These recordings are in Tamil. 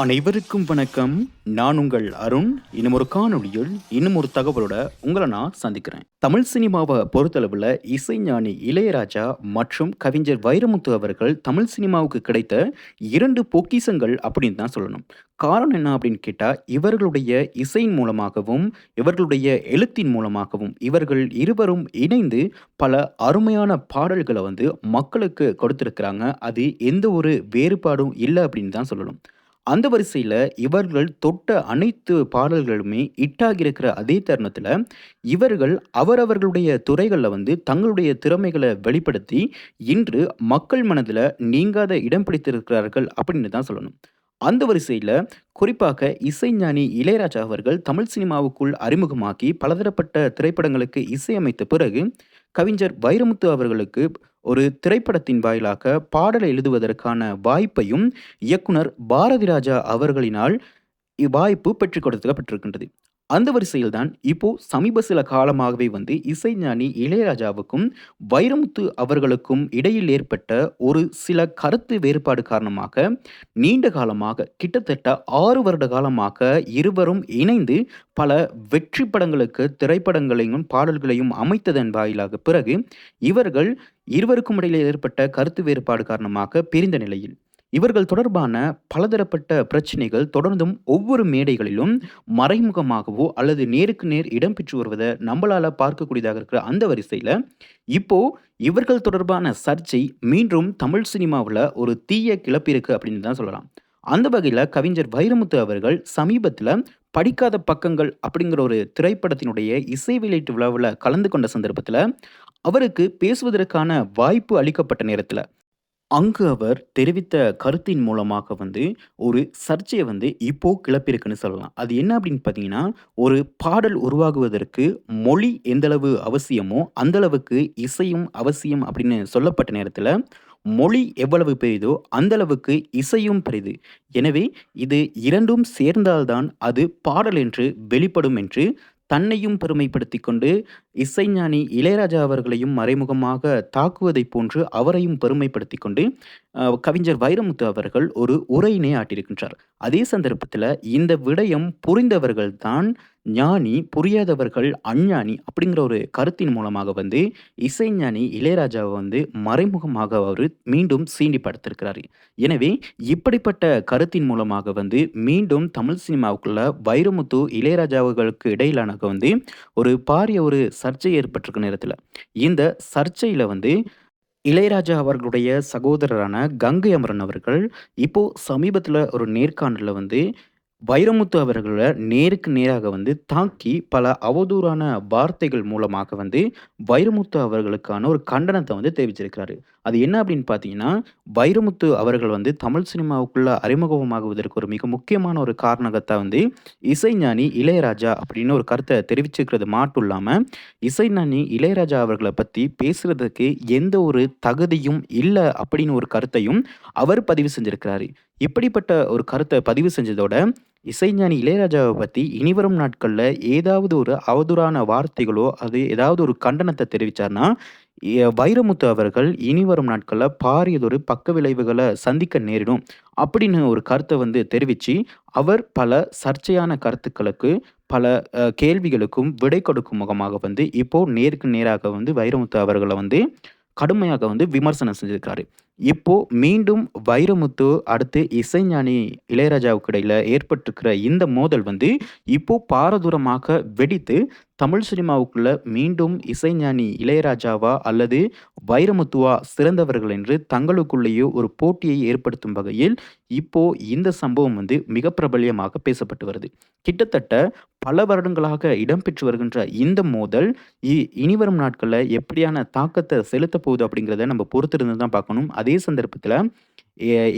அனைவருக்கும் வணக்கம். நான் உங்கள் அருண். இன்னும் ஒரு காணொலியில் இன்னும் ஒரு தகவலோட உங்களை நான் சந்திக்கிறேன். தமிழ் சினிமாவை பொறுத்தளவில் இசைஞானி இளையராஜா மற்றும் கவிஞர் வைரமுத்து அவர்கள் தமிழ் சினிமாவுக்கு கிடைத்த இரண்டு பொக்கிசங்கள் அப்படின்னு தான் சொல்லணும். காரணம் என்ன அப்படின்னு கேட்டால் இவர்களுடைய இசையின் மூலமாகவும் இவர்களுடைய எழுத்தின் மூலமாகவும் இவர்கள் இருவரும் இணைந்து பல அருமையான பாடல்களை வந்து மக்களுக்கு கொடுத்துருக்குறாங்க. அது எந்த ஒரு வேறுபாடும் இல்லை அப்படின்னு தான் சொல்லணும். அந்த வரிசையில் இவர்கள் தொட்ட அனைத்து பாடல்களுமே ஹிட்டாகி இருக்கிற அதே தருணத்தில் இவர்கள் அவரவர்களுடைய துறைகளில் வந்து தங்களுடைய திறமைகளை வெளிப்படுத்தி, இன்று மக்கள் மனதில் நீங்காத இடம் பிடித்திருக்கிறார்கள் அப்படின்னு தான் சொல்லணும். அந்த வரிசையில் குறிப்பாக இசைஞானி இளையராஜா அவர்கள் தமிழ் சினிமாவுக்குள் அறிமுகமாக்கி பலதரப்பட்ட திரைப்படங்களுக்கு இசையமைத்த பிறகு, கவிஞர் வைரமுத்து அவர்களுக்கு ஒரு திரைப்படத்தின் வாயிலாக பாடலை எழுதுவதற்கான வாய்ப்பையும் இயக்குனர் பாரதிராஜா அவர்களினால் இவ்வாய்ப்பு பெற்றுக் கொடுக்கப்பட்டிருக்கின்றது. அந்த வரிசையில் தான் இப்போ சமீப சில காலமாகவே வந்து இசைஞானி இளையராஜாவுக்கும், வைரமுத்து அவர்களுக்கும் இடையில் ஏற்பட்ட ஒரு சில கருத்து வேறுபாடு காரணமாக, நீண்ட காலமாக கிட்டத்தட்ட ஆறு வருட காலமாக இருவரும் இணைந்து பல வெற்றி படங்களுக்கு திரைப்படங்களையும், பாடல்களையும் அமைத்ததன் வாயிலாக பிறகு, இவர்கள் இருவருக்கும் இடையில் ஏற்பட்ட கருத்து வேறுபாடு காரணமாக பிரிந்த நிலையில், இவர்கள் தொடர்பான பலதரப்பட்ட பிரச்சனைகள் தொடர்ந்தும் ஒவ்வொரு மேடைகளிலும் மறைமுகமாகவோ அல்லது நேருக்கு நேர் இடம்பெற்று வருவதை நம்மளால் பார்க்கக்கூடியதாக இருக்கிற அந்த வரிசையில் இப்போ இவர்கள் தொடர்பான சர்ச்சை மீண்டும் தமிழ் சினிமாவில் ஒரு தீய கிளப்பிருக்கு அப்படின்னு தான் சொல்லலாம். அந்த வகையில் கவிஞர் வைரமுத்து அவர்கள் சமீபத்தில் "படிக்காத பக்கங்கள்" அப்படிங்கிற ஒரு திரைப்படத்தினுடைய இசை வெளியீட்டு விழாவில் கலந்து கொண்ட சந்தர்ப்பத்தில் அவருக்கு பேசுவதற்கான வாய்ப்பு அளிக்கப்பட்ட நேரத்தில் அங்கு அவர் தெரிவித்த கருத்தின் மூலமாக வந்து ஒரு சர்ச்சையை வந்து இப்போ கிளப்பியிருக்குன்னு சொல்லலாம். அது என்ன அப்படின்னு பார்த்தீங்கன்னா, ஒரு பாடல் உருவாகுவதற்கு மொழி எந்தளவு அவசியமோ, அந்த அளவுக்கு இசையும் அவசியம் அப்படின்னு சொல்லப்பட்ட நேரத்தில் மொழி எவ்வளவு பெரிதோ அந்த அளவுக்கு இசையும் பெரிது. எனவே இது இரண்டும் சேர்ந்தால் தான் அது பாடல் என்று வெளிப்படும் என்று தன்னையும் பெருமைப்படுத்தி கொண்டு, இசைஞானி இளையராஜா அவர்களையும் மறைமுகமாக தாக்குவதைப் போன்று அவரையும் பெருமைப்படுத்தி கொண்டு, கவிஞர் வைரமுத்து அவர்கள் ஒரு உரையினை ஆட்டியிருக்கின்றார். அதே சந்தர்ப்பத்தில் இந்த விடயம் புரிந்தவர்கள் தான் ஞானி, புரியாதவர்கள் அஞ்ஞானி அப்படிங்கிற ஒரு கருத்தின் மூலமாக வந்து இசைஞானி இளையராஜாவை வந்து மறைமுகமாக அவர் மீண்டும் சீண்டிப்படுத்திருக்கிறாரு. எனவே இப்படிப்பட்ட கருத்தின் மூலமாக வந்து மீண்டும் தமிழ் சினிமாவுக்குள்ள வைரமுத்து, இளையராஜாவுகளுக்கு இடையிலான வந்து ஒரு பாரிய ஒரு சர்ச்சை ஏற்பட்டிருக்க நேரத்தில். இந்த சர்ச்சையில் வந்து இளையராஜா அவர்களுடைய சகோதரரான கங்கை அமரன் அவர்கள் இப்போ சமீபத்தில் ஒரு நேர்காணலில் வந்து வைரமுத்து அவர்களை நேருக்கு நேராக வந்து தாக்கி பல அவதூறான வார்த்தைகள் மூலமாக வந்து வைரமுத்து அவர்களுக்கான ஒரு கண்டனத்தை வந்து தெரிவிச்சிருக்கிறாரு. அது என்ன அப்படின்னு பார்த்தீங்கன்னா, வைரமுத்து அவர்கள் வந்து தமிழ் சினிமாவுக்குள்ள அறிமுகமாகுவதற்கு ஒரு மிக முக்கியமான ஒரு காரணகர்த்தா வந்து இசைஞானி இளையராஜா அப்படின்னு ஒரு கருத்தை தெரிவிச்சிருக்கிறது மாட்டும் இல்லாமல் இசைஞானி இளையராஜா அவர்களை பற்றி பேசுறதுக்கு எந்த ஒரு தகுதியும் இல்லை அப்படின்னு ஒரு கருத்தையும் அவர் பதிவு செஞ்சிருக்கிறாரு. இப்படிப்பட்ட ஒரு கருத்தை பதிவு செஞ்சதோட, இசைஞானி இளையராஜாவை பற்றி இனிவரும் நாட்களில் ஏதாவது ஒரு அவதூறான வார்த்தைகளோ, அது ஏதாவது ஒரு கண்டனத்தை தெரிவித்தார்னா வைரமுத்து அவர்கள் இனிவரும் நாட்களில் பாரியதொரு பக்க விளைவுகளை சந்திக்க நேரிடும். அப்படின்னு ஒரு கருத்தை வந்து தெரிவித்து அவர் பல சர்ச்சையான கருத்துக்களுக்கு, பல கேள்விகளுக்கும் விடை கொடுக்கும் முகமாக வந்து இப்போது நேருக்கு நேராக வந்து வைரமுத்து அவர்களை வந்து கடுமையாக வந்து விமர்சனம் செஞ்சுருக்காரு இப்போ மீண்டும் வைரமுத்து, அடுத்து இசைஞானி இளையராஜாவுக்கு இடையில ஏற்பட்டிருக்கிற இந்த மோதல் வந்து இப்போ பாரதூரமாக வெடித்து, தமிழ் சினிமாவுக்குள்ள மீண்டும் இசைஞானி இளையராஜாவா அல்லது வைரமுத்துவா சிறந்தவர்கள் என்று தங்களுக்குள்ளேயே ஒரு போட்டியை ஏற்படுத்தும் வகையில், இப்போ இந்த சம்பவம் வந்து மிக பிரபல்யமாக பேசப்பட்டு வருது. கிட்டத்தட்ட பல வருடங்களாக இடம்பெற்று வருகின்ற இந்த மோதல், இ இனிவரும் நாட்களில் எப்படியான தாக்கத்தை செலுத்தப் போகுது அப்படிங்கிறத நம்ம பொறுத்திருந்து தான் பார்க்கணும். அதே அதே சந்தர்ப்பத்தில்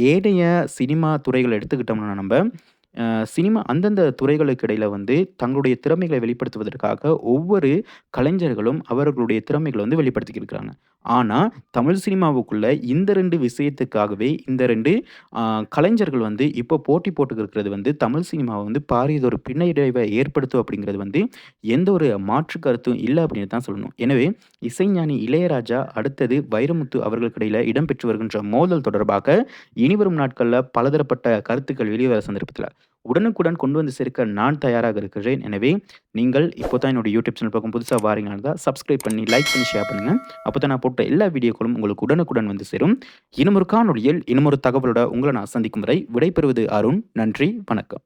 ஏனைய சினிமா துறைகளை எடுத்துக்கிட்டோம்னா நம்ம அ சினிமா அந்தந்த துறைகளுக்கு இடையில வந்து தங்களுடைய திறமைகளை வெளிப்படுத்துவதற்காக ஒவ்வொரு கலைஞர்களும் அவர்களுடைய திறமைகளை வந்து வெளிப்படுத்திக்கிருக்கிறாங்க ஆனா, தமிழ் சினிமாவுக்குள்ள இந்த 2 விஷயத்துக்காகவே இந்த 2 அ கலைஞர்கள் வந்து இப்போ போட்டி போட்டுக்கிருக்கிறது வந்து தமிழ் சினிமாவ வந்து பாரியதொரு பின்னடைவை ஏற்படுத்தும் அப்படிங்கிறது வந்து எந்த ஒரு மாற்று கருத்தும் இல்ல அப்படின்னு தான் சொல்லணும். எனவே, இசைஞானி இளையராஜா அடுத்தது வைரமுத்து அவர்களுக்கு இடையில இடம்பெற்று வருகின்ற மோதல் தொடர்பாக இனிவரும் நாட்கள்ல பலதரப்பட்ட கருத்துக்கள் வெளிவர சந்தர்ப்பத்தில உடனுக்குடன் கொண்டு வந்து சேர்க்க நான் தயாராக இருக்கிறேன். எனவே, நீங்கள் இப்போ தான் என்னோட யூடியூப் சேனல் பக்கம் புதுசாக வாரீங்கன்னா தான் சப்ஸ்கிரைப் பண்ணி, லைக் பண்ணி, ஷேர் பண்ணுங்கள் அப்போ தான் நான் போட்ட எல்லா வீடியோக்களும் உங்களுக்கு உடனுக்குடன் வந்து சேரும். இன்னுமொரு காணொலியில் இன்னுமொரு தகவலோட உங்களை நான் சந்திக்கும் வரை விடைபெறுவது அருண். நன்றி, வணக்கம்.